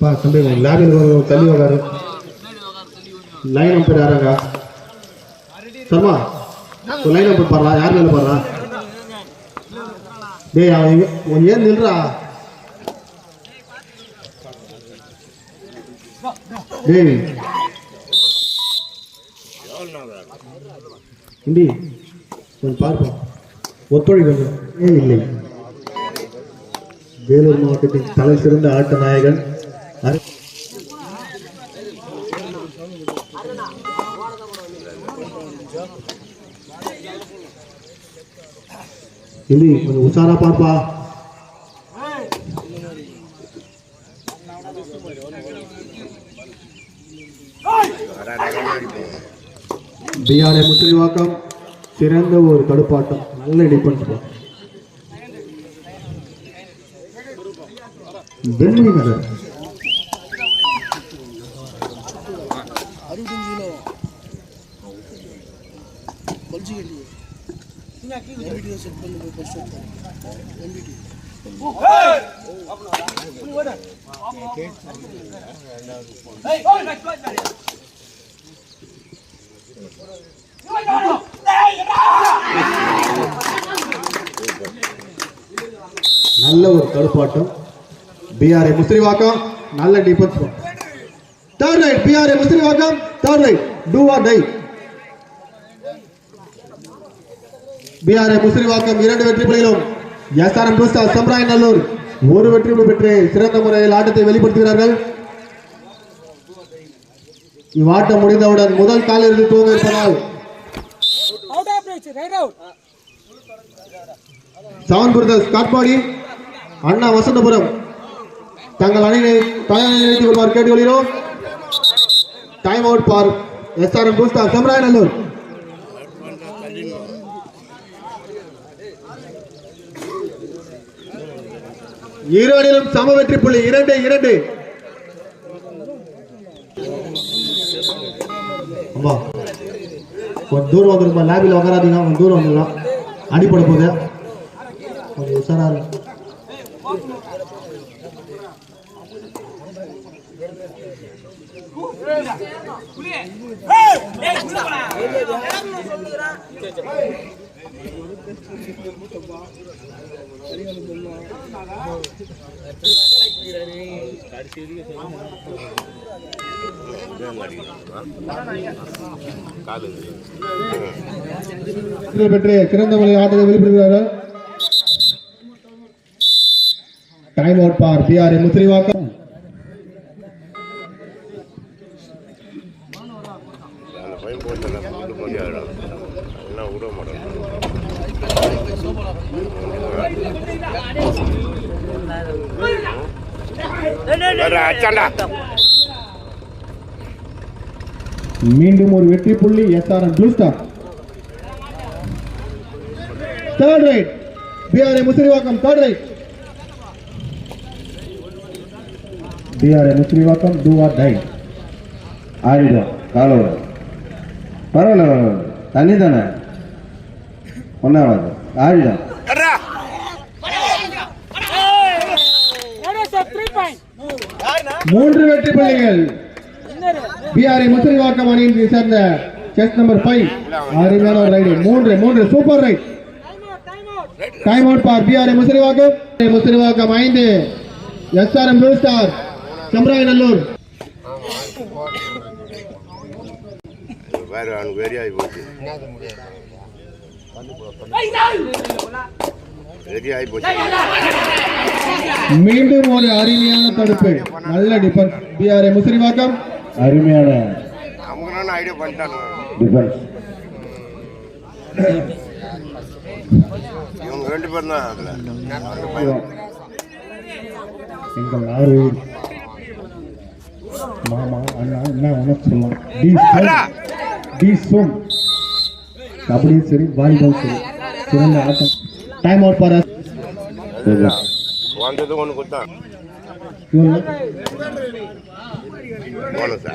பா தம்பி லேபில் தள்ளி உக்காரு. லைன் நம்பர் யாராங்க? சர்மா லைன் நம்பர் பாடுறா யார் மேல பாடுறா டேய் அவன் உன் ஏன் நில்றா? டேய். இண்டி கொஞ்சம் பார்ப்போம் ஒத்துழைப்பு இல்லை? வேலூர் மாவட்டத்தின் தலை சிறந்த ஆட்ட நாயகன் அரு- கொஞ்சம் உஷாரா பார்ப்பா. பிஆர்ஏ முஸ்லிவாக்கம் சிறந்த ஒரு தடுப்பாட்டம் நல்ல டிஃபென்ஸ் பா வெள்ளி நகர் நல்ல ஒரு தடுப்பாட்டம் பிஆர்ஏ முஸ்ரிவாக்கம் நல்ல defence third raid PRA Musrivakkam third raid do or die PRA Musrivakkam இரண்டு வெற்றி புள்ளிகளும். எஸ்ஆர்எம் டூஸ்டா சம்ராய் நல்லூர் ஒரு வெற்றி பெற்று சிறந்த முறையில் ஆட்டத்தை வெளிப்படுத்துகிறார்கள். இவ்வாட்டம் முடிந்தவுடன் முதல் right out. Seven brothers Katpadi Anna Vasanthapuram. தங்கள் அணியை தயார் நிலைத்துக் கொள்வார். கேட்டுக்கொள்கிறோம் டைம் அவுட் பார் எஸ்ஆர்எம் பூஸ்டா சம்ராயநல்லூர் இரு அணியிலும் சம வெற்றி புள்ளி இரண்டு இரண்டு. வா. கொஞ்சம் தூரம் வந்துருமா? லேபில் உக்காராதீங்க. கொஞ்சம் தூரம் வந்துடலாம் அடிப்பட போகுது. கொஞ்சம் உஷாரா இருக்கு வெற்றி பெற்று சிறந்த முறையில் ஆட்டத்தை வெளிப்படுகிறார்கள் time out for PR Muslivakkam மீண்டும் ஒரு வெற்றி புள்ளி. SRM blue star third raid PRA Musirivakkam. Third raid PRA Musirivakkam. Do or die ஆடிடும் காலோட. பரவாயில்ல பரவாயில்ல. தண்ணி தானே ஒன்றாவது ஆடிடும் மூன்று வெற்றி புள்ளிகள். இன்னொரு. பிஆர்ஏ முஸ்லிவாக்கம் அணியை சேர்ந்த செஸ் நம்பர் ஃபைவ் அருமையான ஒரு ரைடு மூன்று மூன்று. Super raid. Time out for PRA Muslivakkam Muslivakkam ஐந்து. எஸ்ஆர்எம் ப்ளூ ஸ்டார் சம்ராயநல்லூர் வேற அவனுக்கு வெறியாகி போச்சு. வெறியாகி போச்சு மீண்டும் ஒரு அருமையான தடுப்பு நல்ல டிஃபென்ஸ் பிஆர்ஏ முசிறிவாக்கம் அருமையான ஐடியா டிஃபென்ஸ் இவங்க ரெண்டு பேரும் தான் எங்கள் ஆரூர் மாமா அண்ணா என்ன உனக்கு சொல்லலாம் டி சோம். டி சோம். கபடியும் சரி வாலிபால் சரி. சிறந்த ஆட்டம். டைம் அவுட் பார் வந்தது ஒன்று கொடுத்தான் போனஸ்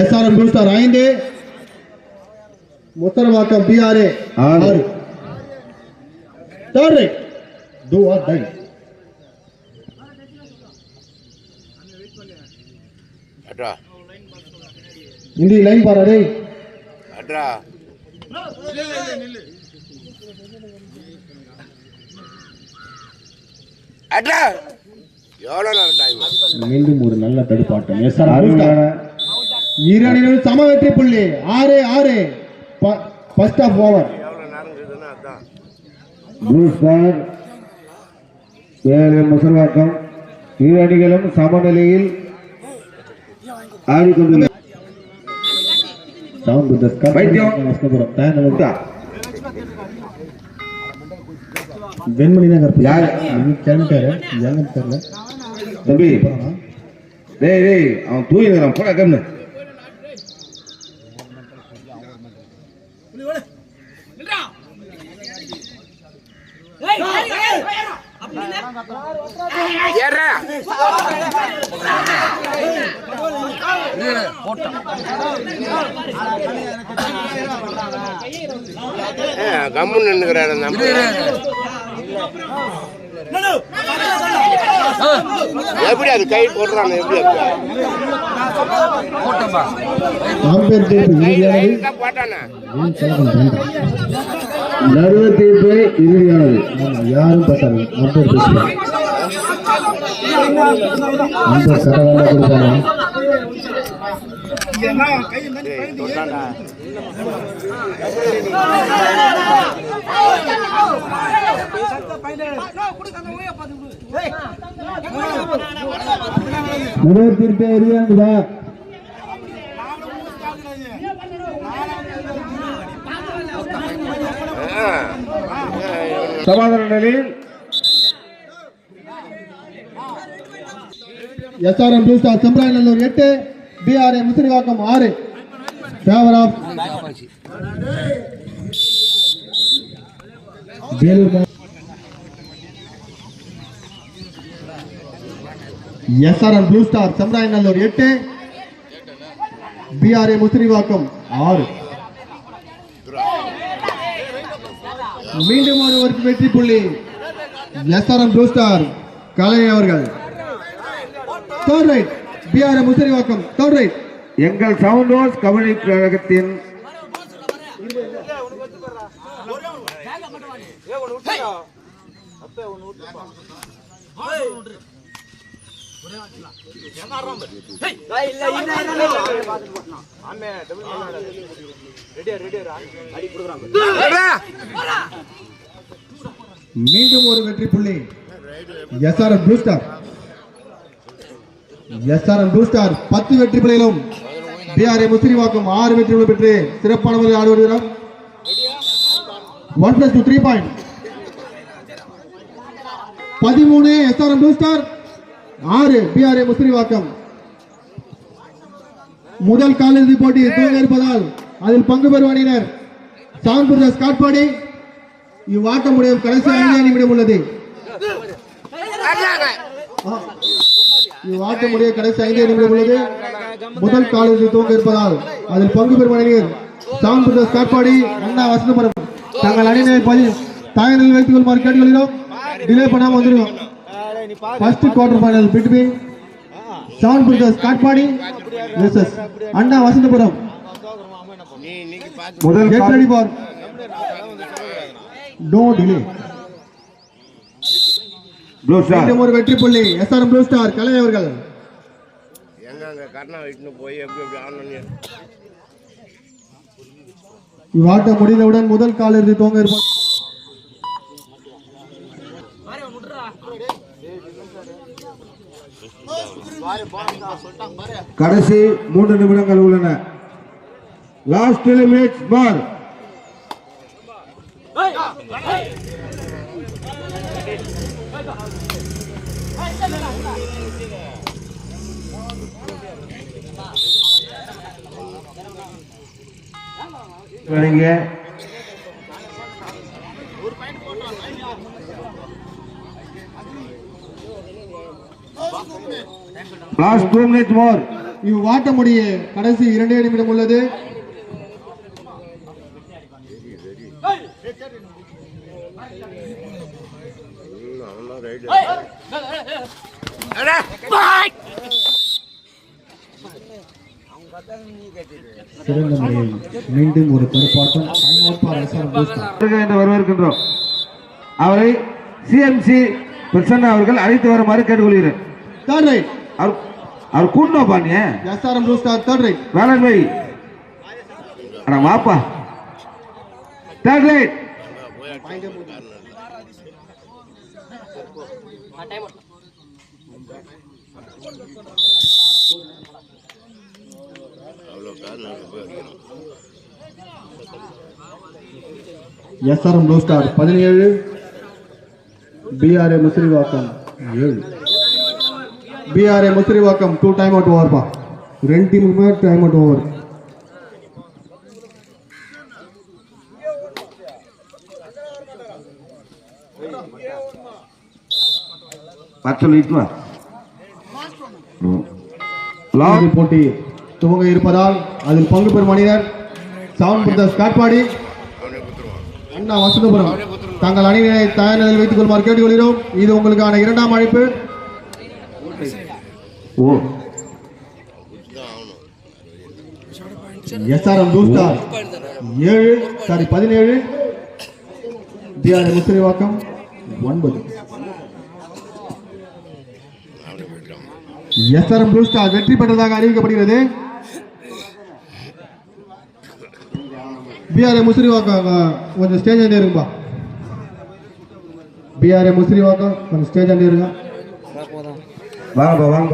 எஸ்ஆர்எம் ப்ளூ ஸ்டார் ஐந்து முத்தரவாக்கம் பிஆர்ஏ ஆறு. ஆறு third raid do or die அட்ரா இந்தி லைன் பாரு டேய் அட்ரா அட்ரா எவ்வளோ நேரம் டைம் மீண்டும் ஒரு நல்ல தடுப்பாட்டம். எஸ் அருமையான இரு அணியினரும் சம வெற்றி புள்ளி. ஆறு ஆறு. First half over blue star ஏழு முசல்வாக்கம். இரு அணிகளும் சமநிலையில் ஆடிக்கொண்டுள்ள சவுண்ட் வைத்தியம். தயார் வெண்மணி நகர் யார்? கிளம்பிட்டாரு எங்க தெரியல தம்பி. டேய் டேய் அவன் தூங்கினான் போடா ஏறா. கம்முன்னு நின்னுக்கிறாரு நம்ம எப்படி அது கை போடுறாங்க எப்படி அது? தீர்ப்பு தீர்ப்பு இறுதியானது. யாரும் பேசாது ஆம்பேர் பேசுவாங்க ஆம்பேர் ஆ. ஆ, இவனுங்க சமாதான நிலையில் எஸ்ஆர்எம் ப்ளூ ஸ்டார் செம்பராயநல்லூர் எட்டு பிஆர்ஏ முசிறிவாக்கம் ஆறு. Favour of SRM blue star Sembarayanallur எட்டு. பிஆர்ஏ முத்திரிவாக்கம் ஆறு. மீண்டும் ஒரு வெற்றி புள்ளி. எஸ்ஆர்எம் ப்ளூ ஸ்டார் கலை அவர்கள். Third raid PR Musirivakkam third raid எங்கள் சவுண்ட் ஹவுஸ் கபடி கழகத்தின் மீண்டும் ஒரு வெற்றி புள்ளி. SRM blue star SRM blue star பத்து வெற்றி புள்ளிகளும் பிஆர்ஏ முசிறிவாக்கம் ஆறு வெற்றி புள்ளி பெற்று சிறப்பான முறையில் ஆடி வருகிறார். One plus two three point பதிமூணு எஸ்ஆர்எம் ப்ளூ ஸ்டார் ஆறு பிஆர்ஏ முசிறிவாக்கம் முதல் காலிறுதி போட்டி துவங்க இருப்பதால் அதில் பங்கு பெறும் அணியினர் பிரதர்ஸ் காட்பாடி இவ்வாட்டமுடைய கடைசி ஐந்து நிமிடம் உள்ளது. இவ்வாட்டமுடைய கடைசி ஐந்து நிமிடம் உள்ளது முதல் காலிறுதி துவங்க இருப்பதால் அதில் பங்கு பெறும் அணியினர் சான் பிரதர்ஸ் காட்பாடி அண்ணா வசந்தபுரம். தங்கள் அணியினை பதி தயாரில் வைத்துக் கொள்ளுமாறு கேட்டுக்கொள்கிறோம். டிலே பண்ணாம வந்துடும் ஃபர்ஸ்ட் குவார்டர் ஃபைனல் பிட்வீன் சான் பிரதர்ஸ் காட்பாடி வெர்சஸ் அண்ணா வசந்தபுரம். முதல் get ready for no delay மீண்டும் ஒரு வெற்றி புள்ளி எஸ்ஆர்எம் ப்ளூ ஸ்டார் கலை அவர்கள் எங்க அங்க கர்ணா வீட்டுன்னு போய் எப்படி எப்படி ஆடணும் இவ்வாட்டம் முடிந்தவுடன் முதல் காலிறுதி துவங்க இருப்பார் கடைசி மூன்று நிமிடங்கள் உள்ளன லாஸ்ட் மினிட்ஸ் பார் வழங்கிய லாஸ்ட் டூ மினிட் மோர் இவ்வாட்டமுடைய கடைசி இரண்டே நிமிடம் உள்ளது. Hey! சிறந்த முறையில் மீண்டும் ஒரு தடுப்பாட்டம் வரவேற்கின்றோம். அவரை சிஎம்சி பிரசன்னா அவர்கள் அழைத்து வருமாறு கேட்டுக்கொள்கிறேன். தேர்ட் ரைட் அவர் அவர் கூட்டணும் Pandya SRM blue star third raid வேளாண் வை அட வாப்பா. தேர்ட் ரைட் போய் எஸ்ஆர்எம் ப்ளூ ஸ்டார் பதினேழு பிஆர்ஏ முசிறிவாக்கம் ஏழு PRA Musirivakkam two time out ஓவர்ப்பா ரெண்டு டீமுக்குமே டைம் அவுட் ஓவர் பார்த்து சொல்லிட்டு வா லாக் இறுதிப் போட்டி துவங்க இருப்பதால் அதில் பங்கு பெறும் மனிதர் சவுண்ட் பிரதர்ஸ் காட்பாடி. அண்ணா வசந்தபுரம் தங்கள் அணியினை தயார் நிலையில் வைத்துக் கொள்ளுமாறு கேட்டுக்கொள்கிறோம். இது உங்களுக்கான இரண்டாம் அழைப்பு. ஓ. எஸ்ஆர்எம் ப்ளூ ஏழு சாரி பதினேழு. பிஆர்ஏ முத்திரைவாக்கம் ஒன்பது. எஸ்ஆர்எம் ப்ளூ வெற்றி பெற்றதாக அறிவிக்கப்படுகிறது. பிஆர்ஏ முசிறிவாக்கம் அஹ், கொஞ்சம் ஸ்டேஜ் ஆண்டே இருங்கப்பா பிஆர்ஏ முசிறிவாக்கம் கொஞ்சம் ஸ்டேஜ் ஆண்டே இருங்க வாங்கப்பா வாங்கப்பா